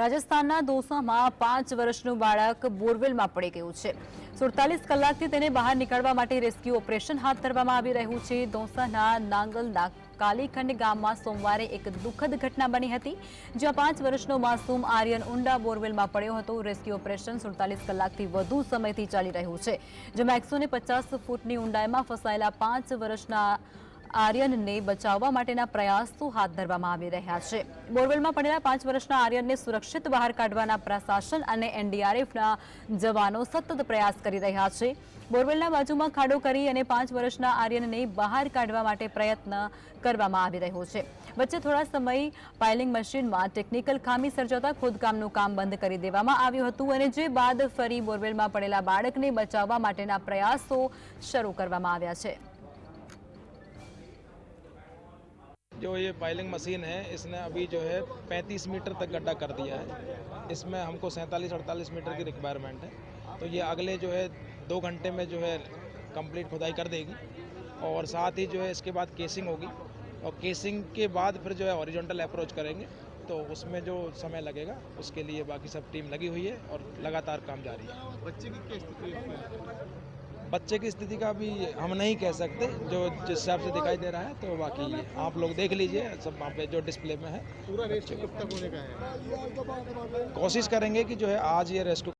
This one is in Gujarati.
રાજસ્થાનના દોસામાં પાંચ વર્ષનું બાળક બોરવેલમાં પડી ગયું છે. સુડતાલીસ કલાકથી તેને બહાર નીકળવા માટે રેસ્ક્યુ ઓપરેશન હાથ ધરવામાં આવી રહ્યું છે. દોસાના નાંગલના કાલીખંડ ગામમાં સોમવારે એક દુઃખદ ઘટના બની હતી, જ્યાં પાંચ વર્ષનો માસૂમ આર્યન ઊંડા બોરવેલમાં પડ્યો હતો. રેસ્ક્યુ ઓપરેશન સુડતાલીસ કલાકથી વધુ સમયથી ચાલી રહ્યું છે, જેમાં એકસો ફૂટની ઊંડાઈમાં ફસાયેલા પાંચ વર્ષના આર્યનને બચાવવા માટેના પ્રયાસો હાથ ધરવામાં આવી રહ્યા છે. બોરવેલમાં પડેલા પાંચ વર્ષના આર્યનને સુરક્ષિત બહાર કાઢવાના પ્રશાસન અને એનડીઆરએફના જવાનો સતત પ્રયાસ કરી રહ્યા છે. બોરવેલના બાજુમાં ખાડો કરી અને પાંચ વર્ષના આર્યનને બહાર કાઢવા માટે પ્રયત્ન કરવામાં આવી રહ્યો છે. વચ્ચે થોડા સમય પાઇલિંગ મશીનમાં ટેકનિકલ ખામી સર્જાતા ખોદકામનું કામ બંધ કરી દેવામાં આવ્યું હતું અને જે બાદ ફરી બોરવેલમાં પડેલા બાળકને બચાવવા માટેના પ્રયાસો શરૂ કરવામાં આવ્યા છે. जो ये पाइलिंग मशीन है, इसने अभी जो है 35 मीटर तक गड्ढा कर दिया है। इसमें हमको सैंतालीस, अड़तालीस मीटर की रिक्वायरमेंट है। तो ये अगले जो है दो घंटे में जो है कंप्लीट खुदाई कर देगी और साथ ही जो है इसके बाद केसिंग होगी और केसिंग के बाद फिर जो है हॉरिजॉन्टल अप्रोच करेंगे। तो उसमें जो समय लगेगा, उसके लिए बाकी सब टीम लगी हुई है और लगातार काम जारी है। बच्चे की है बच्चे की स्थिति का भी हम नहीं कह सकते जो जिस हिसाब से दिखाई दे रहा है तो बाकी आप लोग देख लीजिए सब वहाँ पे जो डिस्प्ले में है। पूरा रेस्क्यू कब तक होने का है। कोशिश करेंगे कि जो है आज ये रेस्क्यू